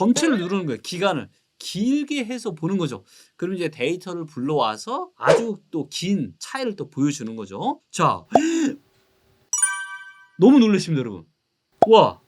전체를 누르는 거예요. 기간을. 길게 해서 보는 거죠. 그럼 이제 데이터를 불러와서 아주 또 긴 차이를 또 보여주는 거죠. 자, 너무 놀라십니다, 여러분. 와.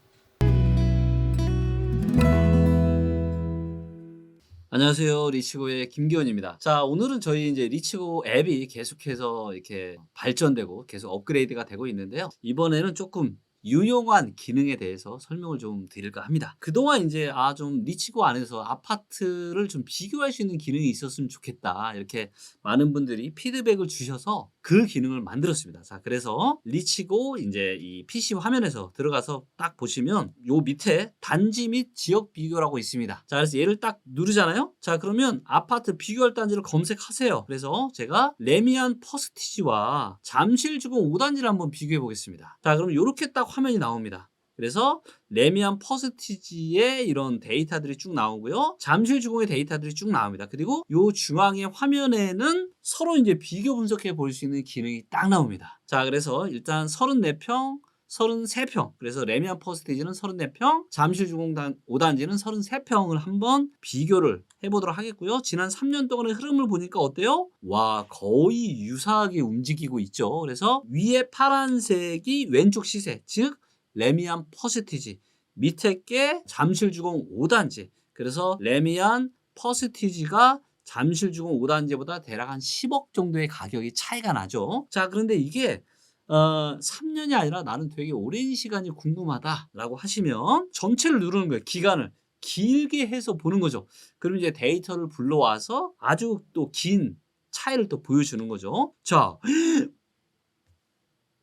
안녕하세요. 리치고의 김기원입니다. 자, 오늘은 저희 이제 리치고 앱이 계속해서 이렇게 발전되고 계속 업그레이드가 되고 있는데요. 이번에는 조금 유용한 기능에 대해서 설명을 좀 드릴까 합니다. 그동안 이제 아좀 리치고 안에서 아파트를 좀 비교할 수 있는 기능이 있었으면 좋겠다. 이렇게 많은 분들이 피드백을 주셔서 그 기능을 만들었습니다. 자, 그래서 리치고 이제 이 PC 화면에서 들어가서 딱 보시면 요 밑에 단지 및 지역 비교라고 있습니다. 자, 그래서 얘를 딱 누르잖아요. 자, 그러면 아파트 비교할 단지를 검색하세요. 그래서 제가 레미안 퍼스티지와 잠실주공 5단지를 한번 비교해 보겠습니다. 자, 그럼 이렇게 딱 화면이 나옵니다. 그래서 레미안 퍼스티지의 이런 데이터들이 쭉 나오고요. 잠실 주공의 데이터들이 쭉 나옵니다. 그리고 요 중앙의 화면에는 서로 이제 비교 분석해 볼 수 있는 기능이 딱 나옵니다. 자, 그래서 일단 34평 33평. 그래서 레미안 퍼스티지는 34평, 잠실 주공 5단지는 33평을 한번 비교를 해보도록 하겠고요. 지난 3년 동안의 흐름을 보니까 어때요? 와, 거의 유사하게 움직이고 있죠. 그래서 위에 파란색이 왼쪽 시세, 즉 레미안 퍼스티지, 밑에 게 잠실주공 5단지. 그래서 레미안 퍼스티지가 잠실주공 5단지보다 대략 한 10억 정도의 가격이 차이가 나죠. 자, 그런데 이게 어, 3년이 아니라 나는 되게 오랜 시간이 궁금하다라고 하시면 전체를 누르는 거예요. 기간을 길게 해서 보는 거죠. 그럼 이제 데이터를 불러와서 아주 또 긴 차이를 또 보여주는 거죠. 자,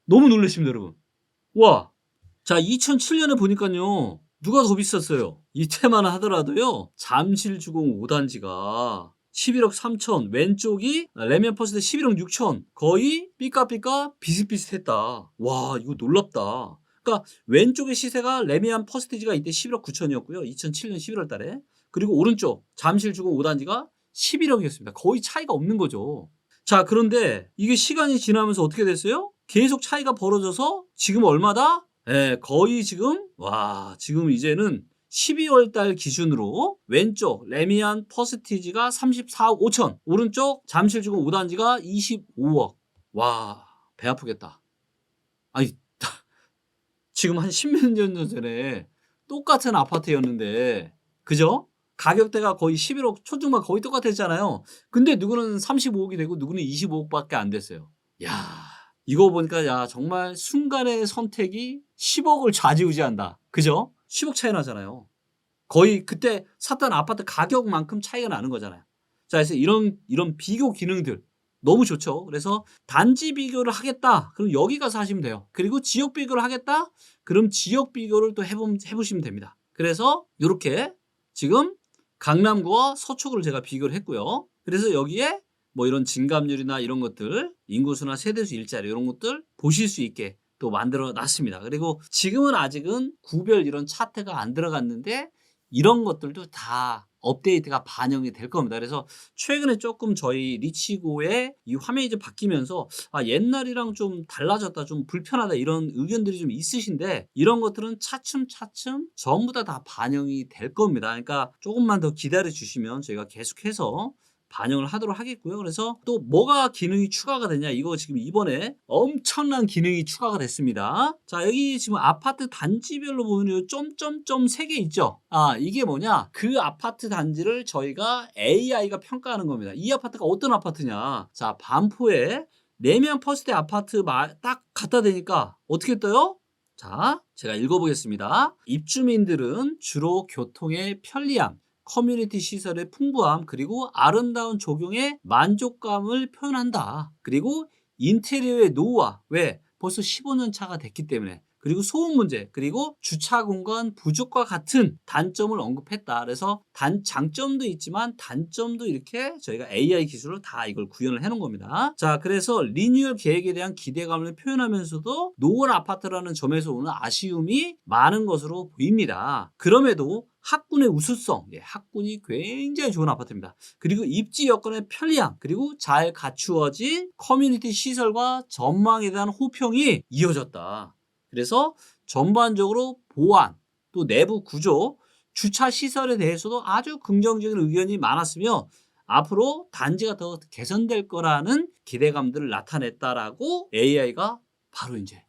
너무 놀라십니다, 여러분. 와, 자, 2007년에 보니까요. 누가 더 비쌌어요? 이때만 하더라도요. 잠실 주공 5단지가 11억 3천, 왼쪽이 레미안 퍼스트 11억 6천. 거의 삐까삐까 비슷비슷했다. 와, 이거 놀랍다. 그러니까 왼쪽의 시세가 레미안 퍼스티지가 이때 11억 9천이었고요. 2007년 11월 달에. 그리고 오른쪽 잠실 주공 5단지가 11억이었습니다. 거의 차이가 없는 거죠. 자, 그런데 이게 시간이 지나면서 어떻게 됐어요? 계속 차이가 벌어져서 지금 얼마다? 예, 거의 지금 와, 지금 이제는 12월 달 기준으로 왼쪽 레미안 퍼스티지가 34억 5천, 오른쪽 잠실주공 5단지가 25억. 와, 배 아프겠다. 아니, 지금 한 10몇 년 전에 똑같은 아파트였는데, 그죠? 가격대가 거의 11억 초중반 거의 똑같았잖아요. 근데 누구는 35억이 되고 누구는 25억밖에 안 됐어요. 야, 이거 보니까 야 정말 순간의 선택이 10억을 좌지우지한다. 그죠? 10억 차이 나잖아요. 거의 그때 샀던 아파트 가격만큼 차이가 나는 거잖아요. 자, 그래서 이런 이런 비교 기능들 너무 좋죠. 그래서 단지 비교를 하겠다. 그럼 여기 가서 하시면 돼요. 그리고 지역 비교를 하겠다. 그럼 지역 비교를 또 해보, 해보시면 됩니다. 그래서 이렇게 지금 강남구와 서초구를 제가 비교를 했고요. 그래서 여기에 뭐 이런 진감률이나 이런 것들, 인구수나 세대수 일자리 이런 것들 보실 수 있게 또 만들어 놨습니다. 그리고 지금은 아직은 구별 이런 차트가 안 들어갔는데 이런 것들도 다 업데이트가 반영이 될 겁니다. 그래서 최근에 조금 저희 리치고의 이 화면이 좀 바뀌면서 아, 옛날이랑 좀 달라졌다, 좀 불편하다 이런 의견들이 좀 있으신데 이런 것들은 차츰차츰 전부 다 다 반영이 될 겁니다. 그러니까 조금만 더 기다려 주시면 저희가 계속해서 반영을 하도록 하겠고요. 그래서 또 뭐가 기능이 추가가 되냐? 이거 지금 이번에 엄청난 기능이 추가가 됐습니다. 자, 여기 지금 아파트 단지별로 보면 점점점 3개 있죠? 아, 이게 뭐냐? 그 아파트 단지를 저희가 AI가 평가하는 겁니다. 이 아파트가 어떤 아파트냐? 자, 반포에 레미안 퍼스트 아파트 딱 갖다 대니까 어떻게 떠요? 자, 제가 읽어보겠습니다. 입주민들은 주로 교통의 편리함, 커뮤니티 시설의 풍부함 그리고 아름다운 조경의 만족감을 표현한다. 그리고 인테리어의 노후화 왜 벌써 15년 차가 됐기 때문에 그리고 소음 문제 그리고 주차 공간 부족과 같은 단점을 언급했다. 그래서 단 장점도 있지만 단점도 이렇게 저희가 AI 기술로 다 이걸 구현을 해놓은 겁니다. 자, 그래서 리뉴얼 계획에 대한 기대감을 표현하면서도 노원 아파트라는 점에서 오는 아쉬움이 많은 것으로 보입니다. 그럼에도 학군의 우수성, 예, 학군이 굉장히 좋은 아파트입니다. 그리고 입지 여건의 편리함, 그리고 잘 갖추어진 커뮤니티 시설과 전망에 대한 호평이 이어졌다. 그래서 전반적으로 보안, 또 내부 구조, 주차 시설에 대해서도 아주 긍정적인 의견이 많았으며 앞으로 단지가 더 개선될 거라는 기대감들을 나타냈다라고 AI가 바로 이제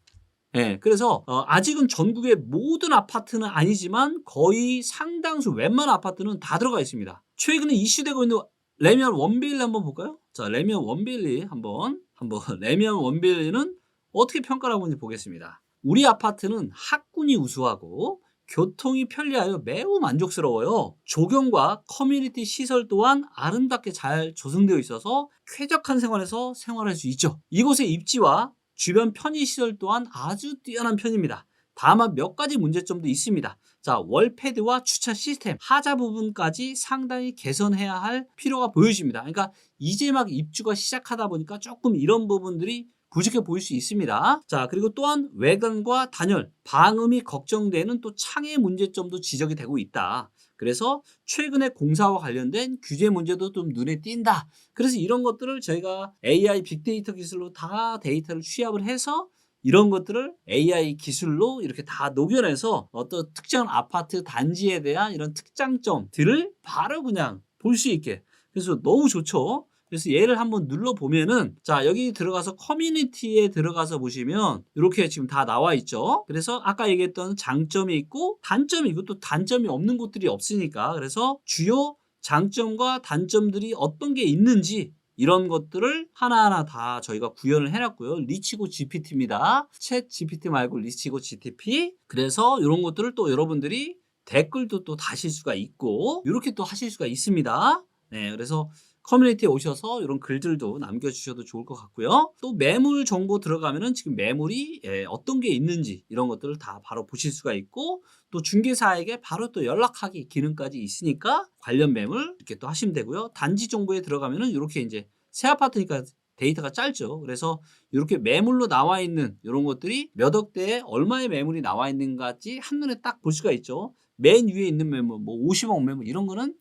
예, 그래서 어, 아직은 전국의 모든 아파트는 아니지만 거의 상당수 웬만한 아파트는 다 들어가 있습니다. 최근에 이슈되고 있는 레미안 원빌리 한번 볼까요? 자, 레미안 원빌리 한번 한번 레미안 원빌리는 어떻게 평가를 하고 있는지 보겠습니다. 우리 아파트는 학군이 우수하고 교통이 편리하여 매우 만족스러워요. 조경과 커뮤니티 시설 또한 아름답게 잘 조성되어 있어서 쾌적한 생활에서 생활할 수 있죠. 이곳의 입지와 주변 편의시설 또한 아주 뛰어난 편입니다. 다만 몇 가지 문제점도 있습니다. 자, 월패드와 주차 시스템, 하자 부분까지 상당히 개선해야 할 필요가 보여집니다. 그러니까 이제 막 입주가 시작하다 보니까 조금 이런 부분들이 부족해 보일 수 있습니다. 자, 그리고 또한 외관과 단열, 방음이 걱정되는 또 창의 문제점도 지적이 되고 있다. 그래서 최근에 공사와 관련된 규제 문제도 좀 눈에 띈다. 그래서 이런 것들을 저희가 AI 빅데이터 기술로 다 데이터를 취합을 해서 이런 것들을 AI 기술로 이렇게 다 녹여내서 어떤 특정 아파트 단지에 대한 이런 특장점들을 바로 그냥 볼 수 있게. 그래서 너무 좋죠. 그래서 얘를 한번 눌러 보면은 자 여기 들어가서 커뮤니티에 들어가서 보시면 이렇게 지금 다 나와 있죠. 그래서 아까 얘기했던 장점이 있고 단점이 또 단점이 없는 곳들이 없으니까 그래서 주요 장점과 단점들이 어떤 게 있는지 이런 것들을 하나하나 다 저희가 구현을 해놨고요. 리치고 GPT입니다. 챗 GPT 말고 리치고 GTP. 그래서 이런 것들을 또 여러분들이 댓글도 또 다실 수가 있고 이렇게 또 하실 수가 있습니다. 네, 그래서 커뮤니티에 오셔서 이런 글들도 남겨주셔도 좋을 것 같고요. 또 매물 정보 들어가면은 지금 매물이 예, 어떤 게 있는지 이런 것들을 다 바로 보실 수가 있고 또 중개사에게 바로 또 연락하기 기능까지 있으니까 관련 매물 이렇게 또 하시면 되고요. 단지 정보에 들어가면은 이렇게 이제 새 아파트니까 데이터가 짧죠. 그래서 이렇게 매물로 나와 있는 이런 것들이 몇 억대에 얼마의 매물이 나와 있는가지 한눈에 딱 볼 수가 있죠. 맨 위에 있는 매물, 뭐 50억 매물 이런 거는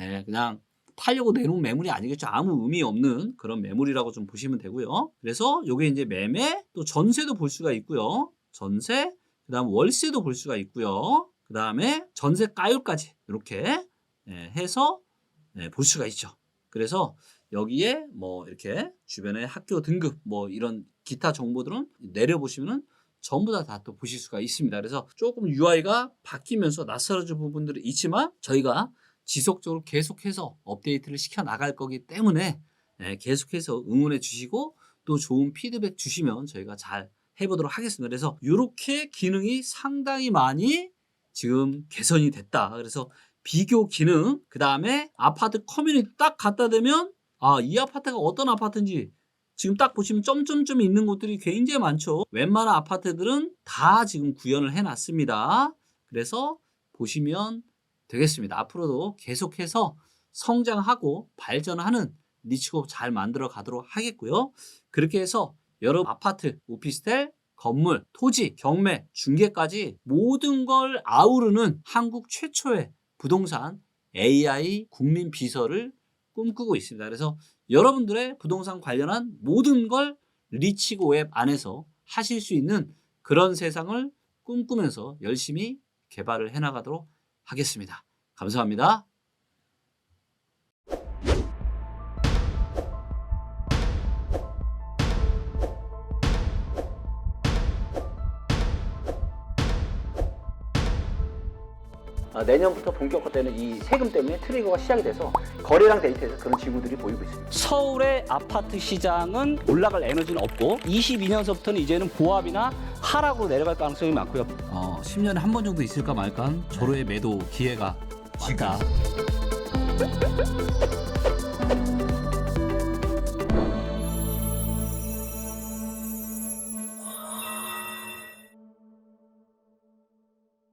예, 그냥 팔려고 내놓은 매물이 아니겠죠. 아무 의미 없는 그런 매물이라고 좀 보시면 되고요. 그래서 요게 이제 매매 또 전세도 볼 수가 있고요. 전세, 그 다음 월세도 볼 수가 있고요. 그 다음에 전세 가율까지 이렇게 예, 해서 예, 볼 수가 있죠. 그래서 여기에 뭐 이렇게 주변에 학교 등급 뭐 이런 기타 정보들은 내려보시면은 전부 다 다 또 보실 수가 있습니다. 그래서 조금 UI가 바뀌면서 낯설어진 부분들이 있지만 저희가 지속적으로 계속해서 업데이트를 시켜 나갈 거기 때문에 예, 계속해서 응원해 주시고 또 좋은 피드백 주시면 저희가 잘 해보도록 하겠습니다. 그래서 이렇게 기능이 상당히 많이 지금 개선이 됐다. 그래서 비교 기능, 그 다음에 아파트 커뮤니티 딱 갖다 대면 아, 이 아파트가 어떤 아파트인지 지금 딱 보시면 점점점이 있는 곳들이 굉장히 많죠. 웬만한 아파트들은 다 지금 구현을 해놨습니다. 그래서 보시면 되겠습니다. 앞으로도 계속해서 성장하고 발전하는 리치고 잘 만들어 가도록 하겠고요. 그렇게 해서 여러 아파트, 오피스텔, 건물, 토지, 경매, 중개까지 모든 걸 아우르는 한국 최초의 부동산 AI 국민 비서를 꿈꾸고 있습니다. 그래서 여러분들의 부동산 관련한 모든 걸 리치고 웹 안에서 하실 수 있는 그런 세상을 꿈꾸면서 열심히 개발을 해나가도록 하겠습니다. 감사합니다. 아, 내년부터 본격화되는 이 세금 때문에 트리거가 시작이 돼서 거래량 데이터에서 그런 징후들이 보이고 있습니다. 서울의 아파트 시장은 올라갈 에너지는 없고 22년서부터는 이제는 보합이나 하락으로 내려갈 가능성이 많고요. 어, 10년에 한 번 정도 있을까 말까 조로의 매도 기회가 왔다.